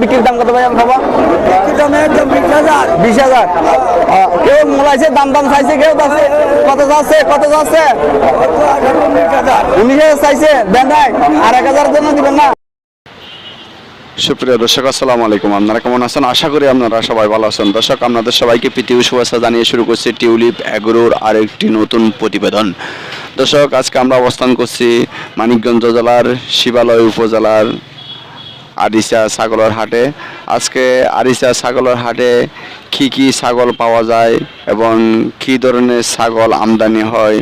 বিক্রির দাম কত ভাই খাব বিশ হাজার। কেউ মোলাইছে দাম দাম চাইছে কেউ চাচ্ছে কত যাচ্ছে কত যাচ্ছে? উনিশ হাজার চাইছে দেন নাই আর এক হাজার জন্য দিবেন না। সুপ্রিয় দর্শক আসসালামু আলাইকুম। আপনারা কেমন আছেন? আশা করি আপনারা সবাই ভালো আছেন। দর্শক আপনাদের সবাইকে পৃথিবী শুভেচ্ছা জানিয়ে শুরু করছি টিউলিপ অ্যাগ্রোর আরেকটি নতুন প্রতিবেদন। দর্শক আজকে আমরা অবস্থান করছি মানিকগঞ্জ জেলার শিবালয় উপজেলার আরিসা ছাগলের হাটে। আজকে আরিসা ছাগলের হাটে কী কী ছাগল পাওয়া যায় এবং কি ধরনের ছাগল আমদানি হয়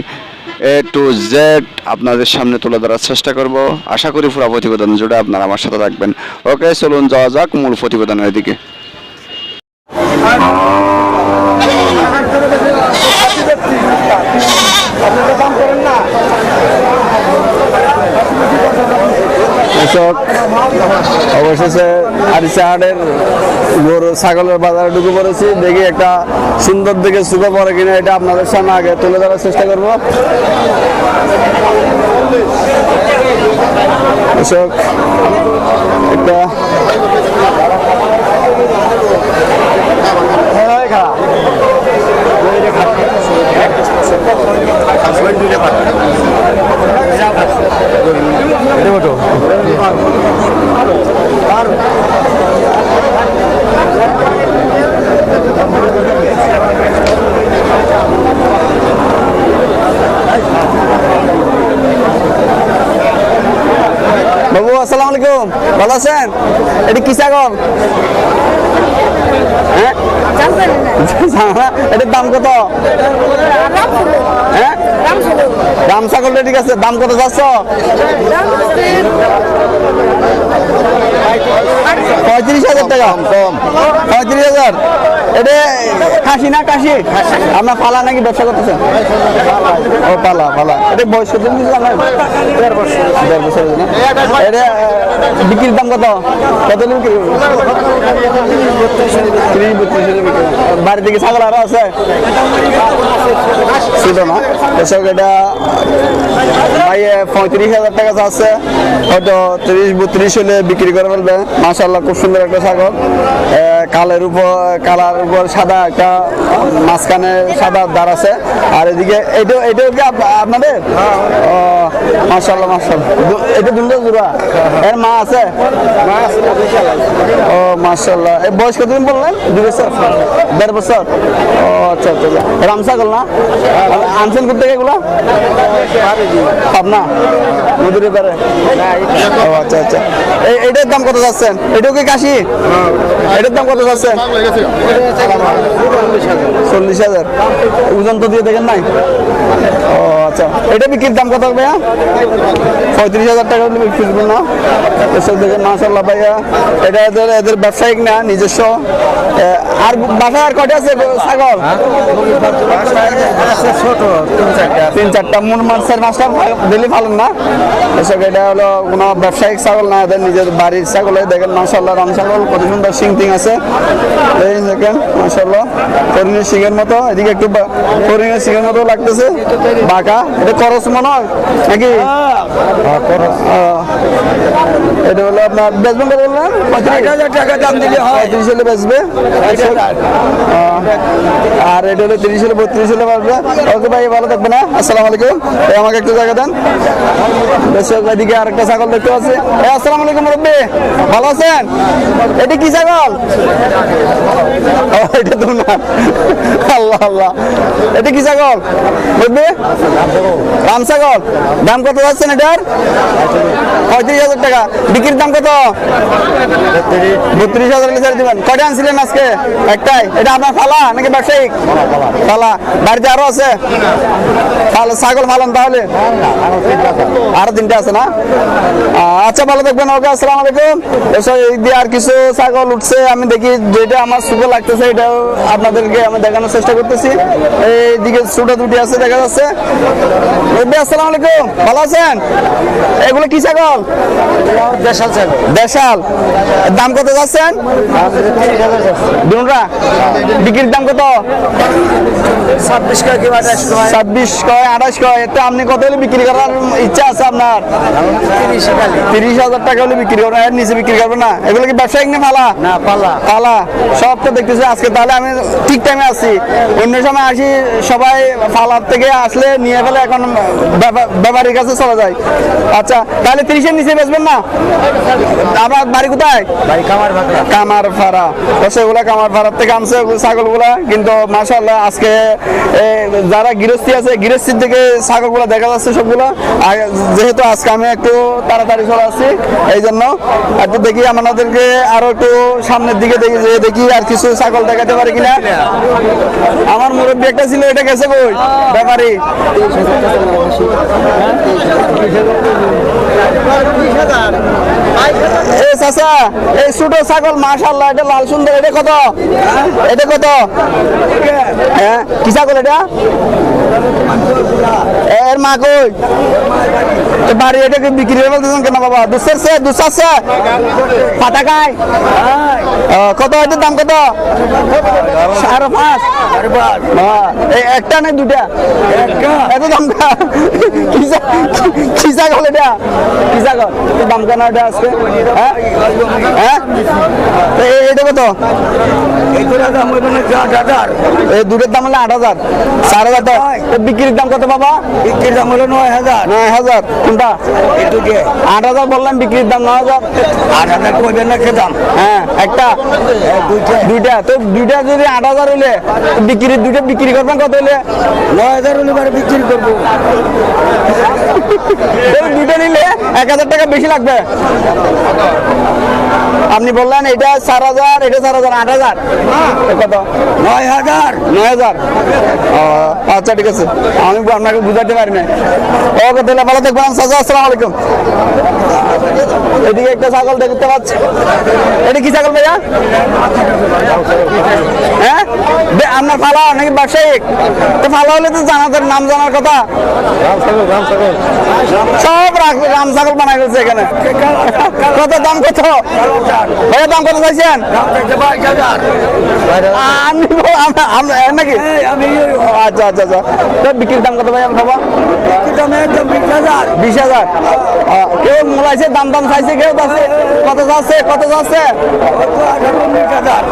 এ টু জেড আপনাদের সামনে তুলে ধরার চেষ্টা করব। আশা করি পুরো প্রতিবেদন জুড়ে আপনারা আমার সাথে থাকবেন। ওকে, চলুন যাওয়া যাক মূল প্রতিবেদনের দিকে। আরিসা হাটের গরু, ছাগলের বাজারে ঢুকে পড়েছি। দেখি একটা সুন্দর দেখে সুখে পড়ে কিনা, এটা আপনাদের সামনে আগে তুলে ধরার চেষ্টা করব। একটা বাবু আসসালামু আলাইকুম। ভালো আছেন? এটা কি ছাগল? হ্যাঁ? এটার দাম কত? হ্যাঁ? দাম ঠিক আছে, দাম কত যাচ্ছ? পঁয়ত্রিশ হাজার টাকা। কম পঁয়ত্রিশ হাজার? এটা খাসি না কাশি? আপনার পালা নাকি ব্যবসা করতেছেন? ও পালা পালা। এটা বয়স কত দেড় বছর এটা বিক্রির দাম কত? কত বিক্রি? ত্রিশ, বত্রিশ হাজার থেকে ছাগল আরও আছে। ছিল না এসব এটা ভাই পঁয়ত্রিশ হাজার টাকা আছে হয়তো তিরিশ বত্রিশ হলে বিক্রি করে ফেলবে। মাসাল্লাহ খুব সুন্দর একটা ছাগল। কালের উপর কালার উপর সাদা একটা মাঝখানে সাদা দাঁড় আছে। আর এদিকে এটা এটাও কি আপনাদের? মাসাল্লাহ মাসাল্লাহ এটা দুটো জোড়া? এর মা আছে? ও মাসাল্লাহ এই বয়স কতদিন বললেন? দু বছর। দেড় বছর? ও আচ্ছা আচ্ছা আচ্ছা। রাম ছাগল না? আনছেন করতে এগুলা? পাবনা? নদীর এবারে। ও আচ্ছা আচ্ছা। এই এইটার দাম কত যাচ্ছেন? এটাও কি কাশি এটার দাম কত যাচ্ছেন? চল্লিশ হাজার। ওজন তো দিয়ে দেখেন নাই? ও আচ্ছা এটা বিক্রির দাম কত ভাইয়া? পঁয়ত্রিশ হাজার টাকা বিক্রি না। মাসাল্লাহ ভাইয়া, এটা এদের এদের ব্যবসায়িক না, নিজস্ব। আর বাসায় আর কটা আছে ছাগল? তিন চারটা। মন দিলি পালন না। এসব এটা হলো কোনো ব্যবসায়িক ছাগল না, এদের নিজের বাড়ির ছাগল দেখেন মাসাল্লাহ রাম ছাগল, কত সুন্দর সিং টিং আছে। দেখেন মাসাল্লাহ হরিণের মতো, এদিকে একটু মতো লাগতেছে। বাঁকা। এটা করস মনে হয়? নাকি? এটা হলো আপনার বেচবেন কত বললেন হাজার টাকা দাম দিলে হয়। পঁয়ত্রিশ হলে বেচবে? আর এটা হলো তিরিশ হলে বত্রিশ হলে পারবে ওকে ভাই ভালো থাকবে না আসসালামু আলাইকুম। এই আমাকে একটু জায়গা দেন। এদিকে আরেকটা ছাগল দেখতে পাচ্ছি। আসসালামু আলাইকুম রব্বি ভালো আছেন? এটা কি ছাগল? এটা তো আল্লাহ আল্লাহ। এটা কি ছাগল? বুঝবে রাম ছাগল। দাম কত যাচ্ছেন এটার? পঁয়ত্রিশ হাজার টাকা। বিক্রির দাম কত? বত্রিশ হাজার লিটার দিবেন। কটা আনছিলেন আজকে? একটাই। এটা আপনার ফালা নাকি ব্যবসায়িক? ফালা। বাড়িতে আরও আছে? ফাল- ছাগল ফালান তাহলে? আরও তিনটা আছে না? আচ্ছা ভালো থাকবেন ওকে আসসালাম আলাইকুম। এই দিয়ে আর কিছু ছাগল উঠছে আমি দেখি যেটা আমার সুখে লাগতেছে এটাও আপনাদেরকে আমি দেখানোর চেষ্টা করতেছি। এইদিকে ছোট দুটি আছে দেখা যাচ্ছে। আসসালামু আলাইকুম ভালো আছেন? এগুলো কি ছাগল? দেশাল ছাগল। দেশাল। দাম কত যাচ্ছেন? বিক্রির দাম কত? ছাব্বিশ ছাব্বিশ কয় আঠাশ কয় এতে আপনি কত হলে বিক্রি করার ইচ্ছা আছে আপনার? তিরিশ হাজার টাকা হলে বিক্রি করবেন এর নিচে বিক্রি করবেন না? এগুলো কি ব্যবসায়িক না ফালা না পাল্লা পালা। সব তো দেখতেছি আজকে তাহলে আমি ঠিক টাইমে আছি। অন্য সময় আসি সবাই ফালার থেকে আসলে নিয়ে ফেলে এখন ব্যাপারীর কাছে চলে যায়। আচ্ছা তাহলে তিরিশের নিচে বেচবেন না? বাড়ি কোথায়? কামার কামার ফাড়া তো সেগুলা কামার ফাড়ার থেকে আনছে ছাগলগুলা কিন্তু মাশাল্লাহ আজকে যারা গৃহস্থী আছে গৃহস্থীর দিকে ছাগলগুলা দেখা যাচ্ছে সবগুলো। যেহেতু আজকে আমি একটু তাড়াতাড়ি চলে আসছি, এই জন্য একটু দেখি আমাদেরকে আরও একটু সামনের দিকে দেখি আর কিছু ছাগল দেখাতে পারি কিনা। আমার মুরব্বী একটা ছিল, এটা গেছে কই? ব্যাপারি। এই চাচা এই ছোট ছাগল মাশাল্লাহ এটা লাল সুন্দর। এটা কত? এটা কত? হ্যাঁ কি ছাগল এটা? এর মা কই? বাড়ি এটা কি বিক্রি করে বলতেছেন কেন বাবা? দুসারছে দুসারছে পাতা খায়? কত? এটার দাম কত? সাড়ে পাঁচ। এই একটা না দুটা এত দাম কি ছাগল এটা? কি ছাগল? দাম কেন এটা আজকে? হ্যাঁ? হ্যাঁ? কত? এই দুটা দাম হলো আট হাজার। চার হাজার বিক্রির দাম কত বাবা? বিক্রির দাম হলো নয় হাজার। নয় হাজার কোনটা? আট হাজার বললাম, বিক্রির দাম নয় হাজার। আট হাজার কইবেন না খেতাম একটা। দুইটা। তো দুইটা যদি আট হাজার হইলে তো বিক্রি দুইটা বিক্রি করবেন কত হইলে নয় হাজার হলে? বিক্রি করব দুইটা নিলে এক হাজার টাকা বেশি লাগবে। আপনি বললেন এটা চার হাজার এটা চার হাজার আট হাজার। তো কত? নয় হাজার। নয় হাজার? ও, আচ্ছা ঠিক আছে। আমি আপনাকে বুঝাতে পারি না ওকে তাহলে ভালো দেখবেন সাজা আসসালামু আলাইকুম। এদিকে একটা ছাগল দেখতে পাচ্ছি। এটা কি ছাগল ভাইয়া? হ্যাঁ? আপনার ফালা নাকি ব্যবসায়িক তো ফালা হলে তো জানাতেন নাম জানার কথা। সব রাম ছাগল বানাই ফেলছে এখানে। কত দাম কত? ভাইয়া দাম কত চাইছেন? আমি নাকি? আচ্ছা আচ্ছা আচ্ছা। বিক্রির দাম কত ভাই আমি হাজার বিশ হাজার। কেউ মোলাইছে দাম দাম চাইছে কেউ যাচ্ছে কত যাচ্ছে কত যাচ্ছে?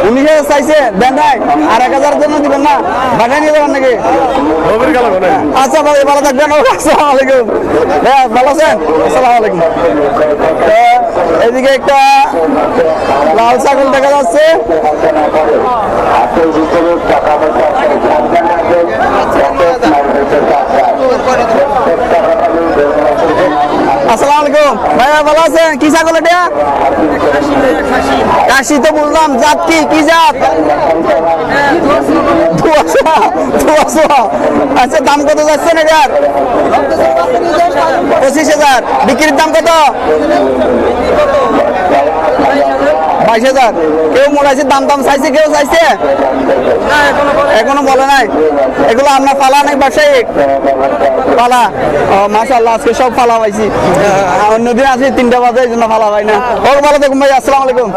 উনিশ হাজার চাইছে দেন নাই। আর এক হাজারের জন্য দিবেন না। বাজায় নিয়ে যাবেন নাকি? আচ্ছা ভাই ভালো থাকবেন। আসসালামু আলাইকুম। হ্যাঁ ভালো আছেন? আসসালামু আলাইকুম। এদিকে একটা লাল ছাগল দেখা যাচ্ছে। আলাইকুম ভাইয়া ভালো আছেন? কি ছাগল এটা? কাশি তো বললাম জাত কি? কি জাত? আচ্ছা দাম কত যাচ্ছে না এটার? পঁচিশ হাজার। বিক্রির দাম কত? বাইশ হাজার। কেউ মোড়াইছে দাম দাম চাইছে কেউ চাইছে। এখনও বলে নাই। এগুলো আপনার পালা নাই ব্যবসায়িক? পালা ও মাশাল্লাহ আজকে সব পালা পাইছি। অন্যদিন আছে তিনটা বাজে এই জন্য পালা পাই না। ও ভালো দেখুন ভাই আসসালামু আলাইকুম।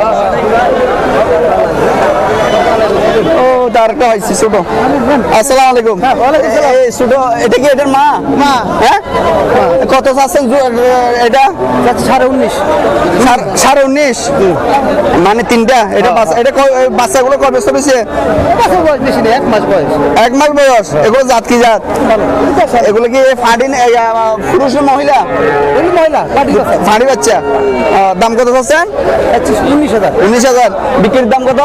ও তার একটা হয়েছে ছোট। আসসালামু আলাইকুম। এই ছোট এটা কি এটার মা? মা। হ্যাঁ? কত চাচ্ছেন এটা? সাড়ে উনিশ। সাড়ে উনিশ? মানে তিনটা? এটা বাচ্চা এটা কয়- এই বাচ্চাগুলো কয় বছর হয়েছে এক মাস বয়স। এক মাস বয়স? এগুলো জাত কি জাত? এগুলো কি ফাটি পুরুষ মহিলা? মহিলা ফাটি বাচ্চা। দাম কত চাচ্ছেন? উনিশ হাজার। উনিশ হাজার। বিক্রির দাম কত?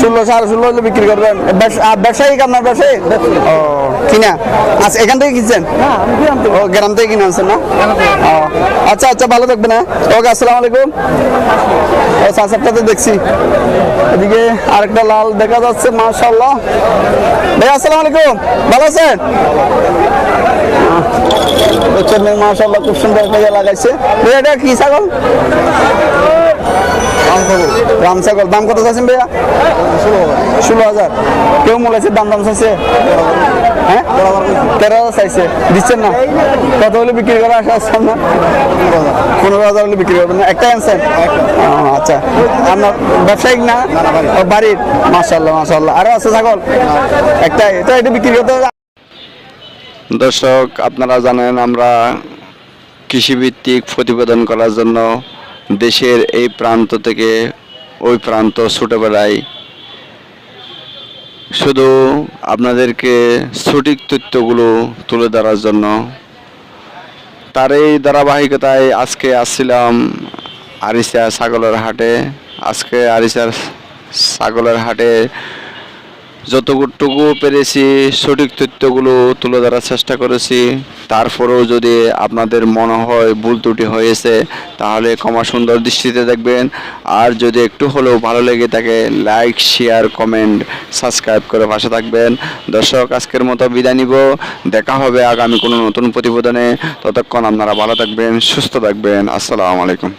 ষোলো সাড়ে ষোলো। হলে বিক্রি করবেন। ব্যবসা- আহ, ব্যবসায়িক আপনার ব্যবসায়ী? ও কিনা? আচ্ছা এখান থেকে কিনছেন? হ্যাঁ ও গ্রাম থেকে কিনে আনছেন না? আচ্ছা আচ্ছা ভালো থাকবে না ওকে আসসালামু আলাইকুম। ও সাসারটা তো দেখছি। এদিকে আরেকটা লাল দেখা যাচ্ছে মাশাল্লাহ ভাই, আসসালামু আলাইকুম। ভালো আছেন? বুঝছেন মাশাল্লাহ খুব সুন্দর একটা ইয়ে লাগাইছে। এটা কি ছাগল? রাম ছাগল, দাম কত চাচ্ছেন ভাইয়া? ষোলো হাজার। কেউ দাম দাম হ্যাঁ? তেরো হাজার চাইছে। দিচ্ছেন না? কত হলে বিক্রি আসছে না পনেরো হাজার হলে বিক্রি করবেন না? আনছেন? আচ্ছা। আপনার ব্যবসায়িক না? বাড়ির? মাসাল্লাহ মাসাল্লাহ আছে ছাগল? এটা এটা বিক্রি করতে দর্শক, আপনারা জানেন আমরা কৃষিভিত্তিক প্রতিবেদন করার জন্য দেশের এই প্রান্ত থেকে ওই প্রান্ত ছুটে বেড়াই শুধু আপনাদেরকে সঠিক তথ্যগুলো তুলে ধরার জন্য তার এই ধারাবাহিকতায় আজকে আসছিলাম আরিসা ছাগলের হাটে। আজকে আরিসার ছাগলের হাটে যতটুকু পেরেছি, সঠিক তথ্যগুলো তুলে ধরার চেষ্টা করেছি। তারপরেও যদি আপনাদের মনে হয় ভুল ত্রুটি হয়েছে, তাহলে ক্ষমা সুন্দর দৃষ্টিতে দেখবেন। আর যদি একটু হলেও ভালো লেগে থাকে, লাইক, শেয়ার, কমেন্ট, সাবস্ক্রাইব করে পাশে থাকবেন। দর্শক, আজকের মতো বিদায় নিব। দেখা হবে আগামী কোনো নতুন প্রতিবেদনে। ততক্ষণ আপনারা ভালো থাকবেন, সুস্থ থাকবেন। আসসালামু আলাইকুম।